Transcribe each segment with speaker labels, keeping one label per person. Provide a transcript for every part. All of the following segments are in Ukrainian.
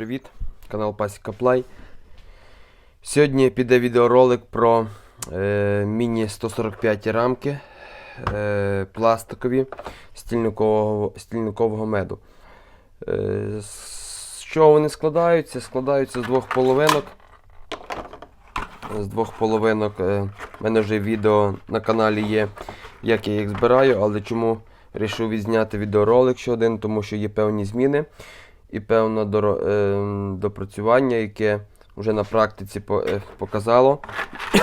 Speaker 1: привіт! Канал Пасіка Плай. Сьогодні піде відеоролик про е, міні 145 рамки е, пластикові стільникового, стільникового меду. Е, з чого вони складаються? Складаються з двох половинок. З двох половинок. Е, У мене вже відео на каналі є, як я їх збираю, але чому вирішив відзняти відеоролик ще один, тому що є певні зміни і певне допрацювання, яке вже на практиці е, показало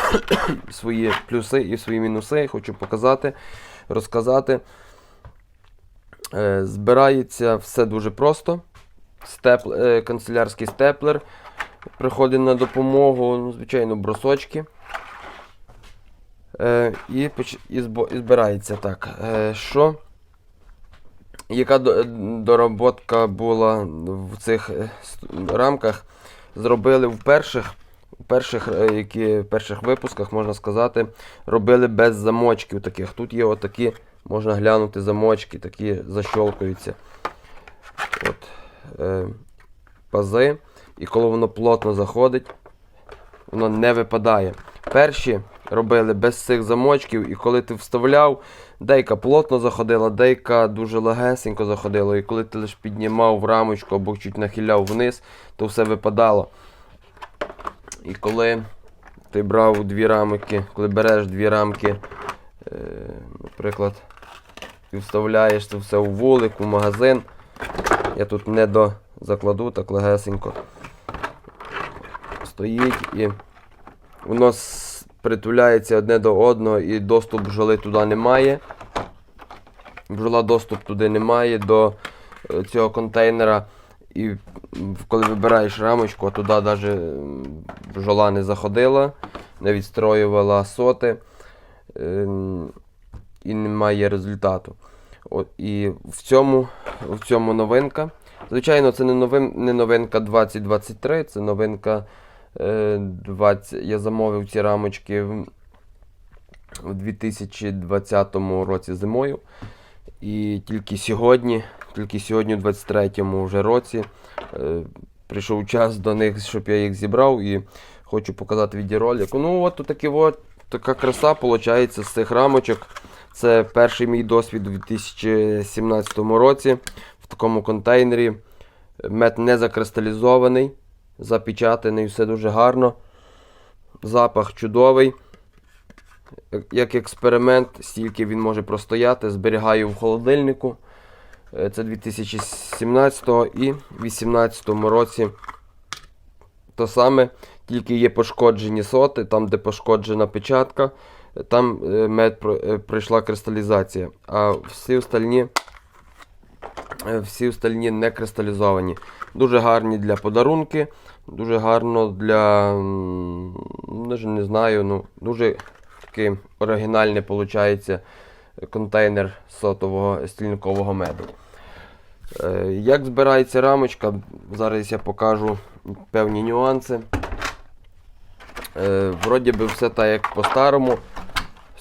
Speaker 1: свої плюси і свої мінуси. Хочу показати, розказати. Е, Збирається все дуже просто. Степл, е, канцелярський степлер приходить на допомогу, ну, звичайно, брусочки. Е, і, збирається так. Що? Яка до- доработка була в цих е, рамках? Зробили в перших, перших, е, які, в перших випусках, можна сказати, робили без замочків таких. Тут є отакі, можна глянути замочки, такі защолкуються. От, е, пази. І коли воно плотно заходить, воно не випадає. Перші робили без цих замочків, і коли ти вставляв, Дейка плотно заходила, дейка дуже легесенько заходила. І коли ти лише піднімав в рамочку або чуть нахиляв вниз, то все випадало. І коли ти брав дві рамки, коли береш дві рамки, е, наприклад, і вставляєш це все у вулик, у магазин. Я тут не до закладу, так легесенько стоїть і воно притуляється одне до одного і доступ бджоли туди немає. Бджола доступ туди немає до е, цього контейнера. І коли вибираєш рамочку, туди навіть бджола не заходила, не відстроювала соти ем, і немає результату. І в цьому, в цьому новинка. Звичайно, це не, новин, не новинка 2023, це новинка 20. Я замовив ці рамочки в 2020 році зимою. І тільки сьогодні, тільки сьогодні, у 23-му вже році, е, прийшов час до них, щоб я їх зібрав і хочу показати відеоролик. Ну, от такі от, така краса виходить з цих рамочок. Це перший мій досвід у 2017 році в такому контейнері. Мед не закристалізований, запечатаний, все дуже гарно. Запах чудовий. Як експеримент, стільки він може простояти, зберігаю в холодильнику. Е, Це 2017 і 2018 році. То саме, тільки є пошкоджені соти, там, де пошкоджена печатка, е, там е, мед е, пройшла кристалізація. А всі остальні, е, всі остальні не кристалізовані. Дуже гарні для подарунки, дуже гарно для. м, не знаю, ну, дуже такий оригінальний виходить контейнер сотового стільникового меду. Е, Як збирається рамочка, зараз я покажу певні нюанси. Е, Вроді би все так як по-старому.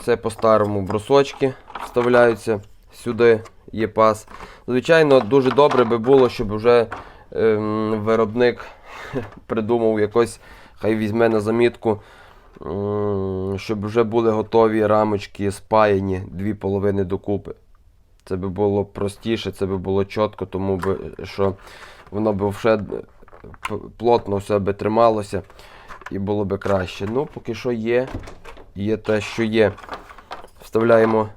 Speaker 1: Все по-старому брусочки вставляються сюди є пас. Звичайно, дуже добре би було, щоб вже ем, виробник придумав якось, хай візьме на замітку, щоб вже були готові рамочки спаяні дві половини докупи. Це би було простіше, це би було чітко, тому би, що воно б вже плотно все би трималося і було би краще. Ну, поки що є, є те, що є. Вставляємо.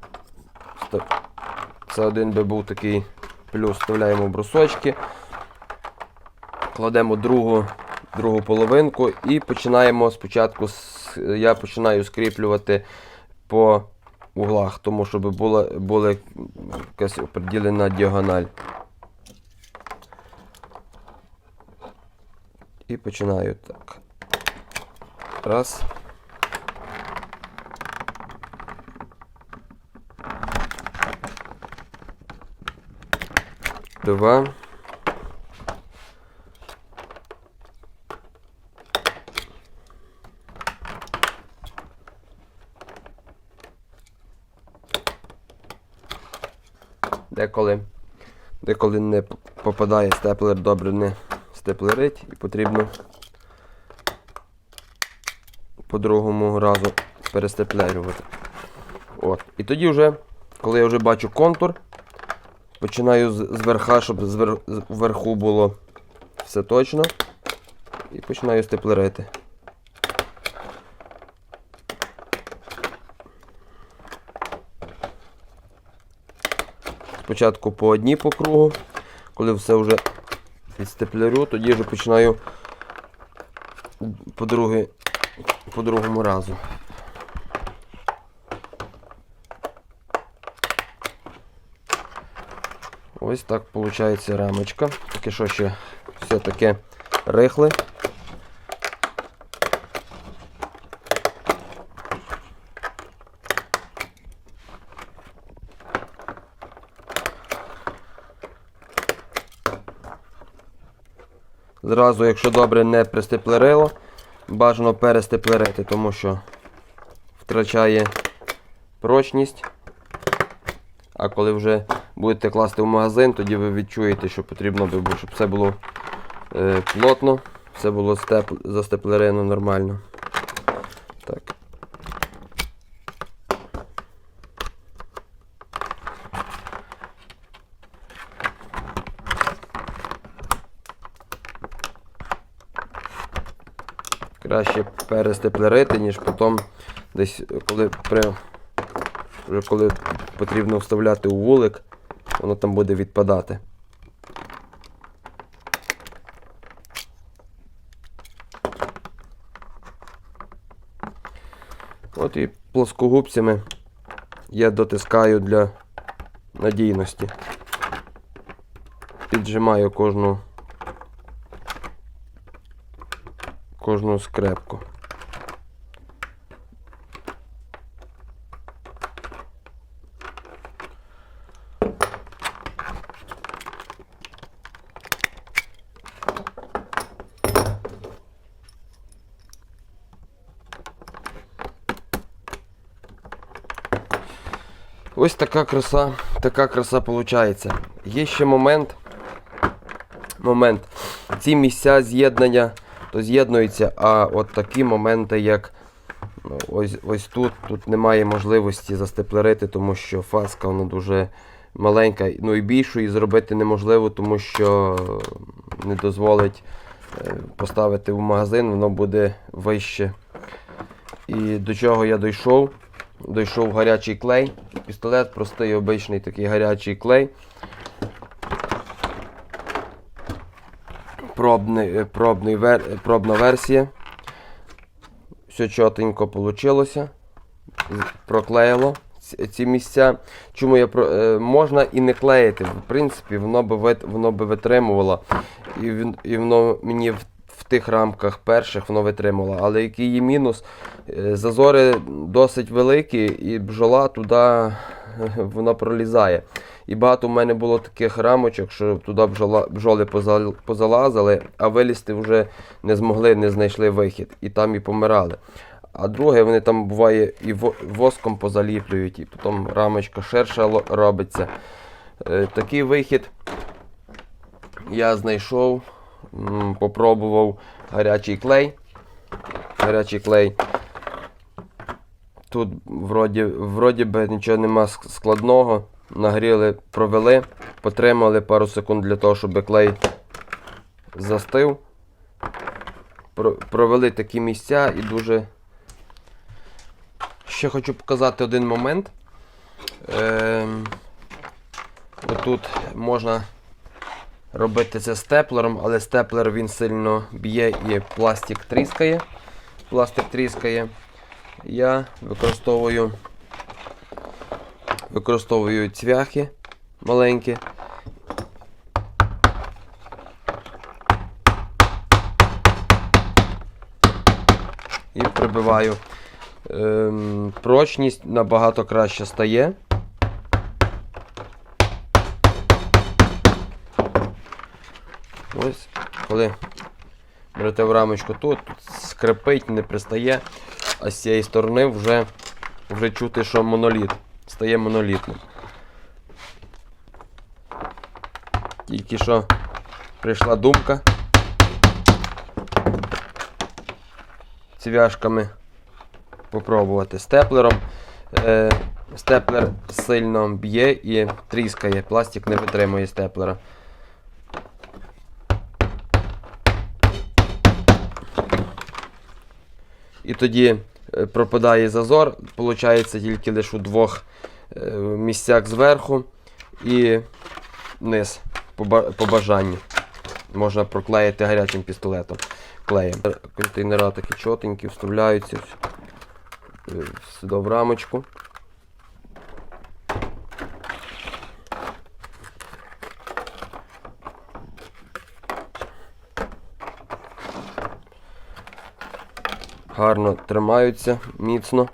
Speaker 1: Це один би був такий плюс. Вставляємо брусочки, кладемо другу, другу половинку і починаємо спочатку. Я починаю скріплювати по углах, тому щоб була, була якась оприділена діагональ. І починаю так. Раз. Два. Деколи, деколи не попадає степлер добре не степлерить і потрібно по другому разу перестеплерювати. От. І тоді вже, коли я вже бачу контур, починаю з, верха, щоб звер, вверху було все точно. І починаю степлерити. Спочатку по одній по кругу, коли все вже відстеплерю, тоді вже починаю по, друге, по другому разу. Ось так виходить рамочка. Таке що ще все таке рихле. Зразу, якщо добре не пристеплерило, бажано перестеплерити, тому що втрачає прочність. А коли вже будете класти в магазин, тоді ви відчуєте, що потрібно щоб все було е, плотно, все було степ, застеплерено нормально. Краще перестеплерити, ніж потім десь коли при вже коли потрібно вставляти у вулик, воно там буде відпадати. От і плоскогубцями я дотискаю для надійності. Піджимаю кожну кожну скрепку. Ось така краса, така краса виходить. Є ще момент. Момент. Ці місця з'єднання то з'єднуються, а от такі моменти, як ну, ось, ось тут, тут немає можливості застеплерити, тому що фаска вона дуже маленька. Ну і більшої зробити неможливо, тому що не дозволить е, поставити в магазин, воно буде вище. І до чого я дійшов? Дійшов гарячий клей. Пістолет простий, обичний такий гарячий клей. Пробний, е, пробний вер, е, пробна версія. Все чотенько вийшло. Проклеїло ці- місця. Чому я про, е, можна і не клеїти. В принципі, воно би, воно би витримувало. І, і воно мені в, тих рамках перших воно витримувало. Але який є мінус, Е, зазори досить великі, і бджола туди е, вона пролізає. І багато в мене було таких рамочок, що туди бджола, бджоли позалазили, а вилізти вже не змогли, не знайшли вихід. І там і помирали. А друге, вони там буває і воском позаліплюють, і потім рамочка ширша робиться. Е, Такий вихід я знайшов, попробував гарячий клей. Гарячий клей. Тут вроді, вроді би нічого нема складного. Нагріли, провели, потримали пару секунд для того, щоб клей застив. Провели такі місця і дуже. Ще хочу показати один момент. Ем, отут можна робити це степлером, але степлер він сильно б'є і пластик тріскає. Пластик тріскає. Я використовую використовую цвяхи маленькі. І прибиваю. Ем, прочність набагато краще стає. Ось, коли берете в рамочку тут, тут скрипить, не пристає, а з цієї сторони вже вже чути, що моноліт. Стає монолітним. Тільки що прийшла думка цвяшками попробувати степлером. Е, степлер сильно б'є і тріскає, пластик не витримує степлера. І тоді е, пропадає зазор, виходить тільки лише у двох е, місцях зверху і вниз по, бажанню. Можна проклеїти гарячим пістолетом. Клеєм. Контейнера такі чотенькі, вставляються е, сюди в рамочку. Гарно тримаються міцно.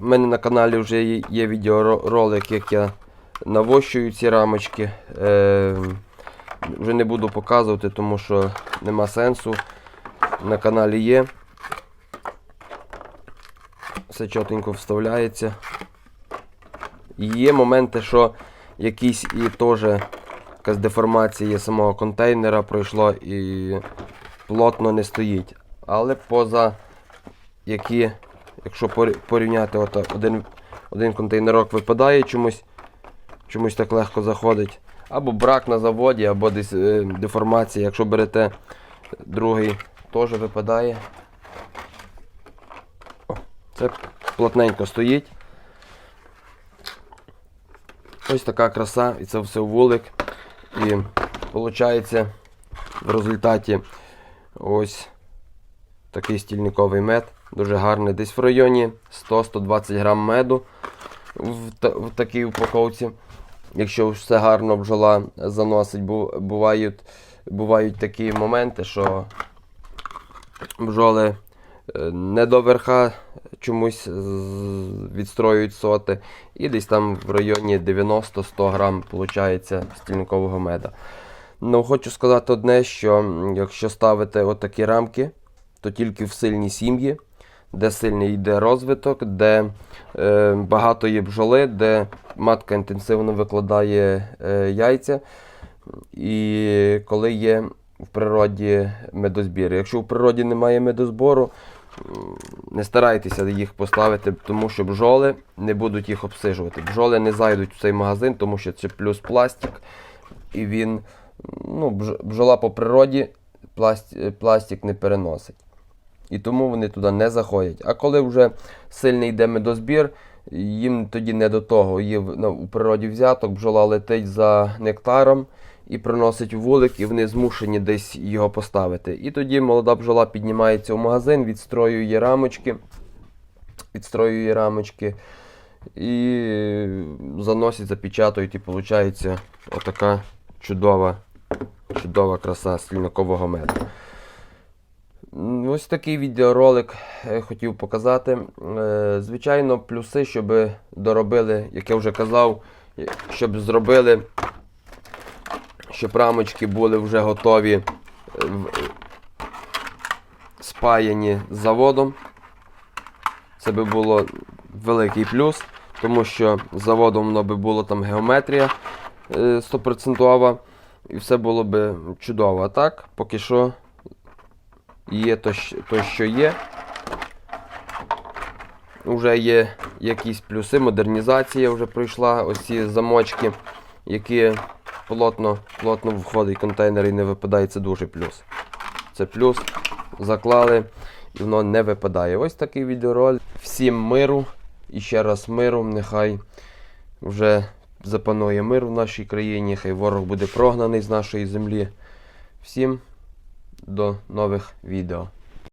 Speaker 1: У мене на каналі вже є- відеоролик, як я навощую ці рамочки. Е, вже не буду показувати, тому що нема сенсу. На каналі є. Все чотенько вставляється. І Є моменти, що якісь і теж якась деформація самого контейнера пройшло і плотно не стоїть. Але поза які, якщо порівняти, от один, один контейнерок випадає чомусь, чомусь так легко заходить. Або брак на заводі, або десь е, деформація. Якщо берете другий, теж випадає. О, це плотненько стоїть. Ось така краса, і це все вулик. І виходить в результаті ось такий стільниковий мед. Дуже гарний. Десь в районі 100-120 грам меду в, та- в такій упаковці. Якщо все гарно бджола заносить, бу- бувають, бувають такі моменти, що бджоли е, не до верха чомусь відстроюють соти. І десь там в районі 90-100 грам виходить стільникового меда. Ну, хочу сказати одне, що якщо ставити отакі рамки, то тільки в сильні сім'ї, де сильний йде розвиток, де е, багато є бджоли, де матка інтенсивно викладає е, яйця. І коли є в природі медозбір. Якщо в природі немає медозбору, не старайтеся їх поставити, тому що бджоли не будуть їх обсижувати. Бджоли не зайдуть в цей магазин, тому що це плюс пластик. І він, ну, бджола по природі пласт- пластик не переносить. І тому вони туди не заходять. А коли вже сильний йде медозбір, їм тоді не до того. Є у природі взяток, бджола летить за нектаром і приносить вулик, і вони змушені десь його поставити. І тоді молода бджола піднімається в магазин, відстроює рамочки, відстроює рамочки і заносить, запечатують, і виходить отака чудова, чудова краса слінакового меду. Ось такий відеоролик е, хотів показати. Е, Звичайно, плюси, щоб доробили, як я вже казав, е, щоб зробили, щоб рамочки були вже готові, спаяні з заводом. Це би було великий плюс, тому що заводом воно би було там геометрія е, стопроцентова, і все було би чудово. А так, поки що є то, що є. Вже є якісь плюси, модернізація вже пройшла. Ось ці замочки, які плотно, плотно входить контейнер і не випадає, це дуже плюс. Це плюс. Заклали і воно не випадає. Ось такий відеоролик. Всім миру і ще раз миру. Нехай вже запанує мир в нашій країні, хай ворог буде прогнаний з нашої землі. Всім до нових відео.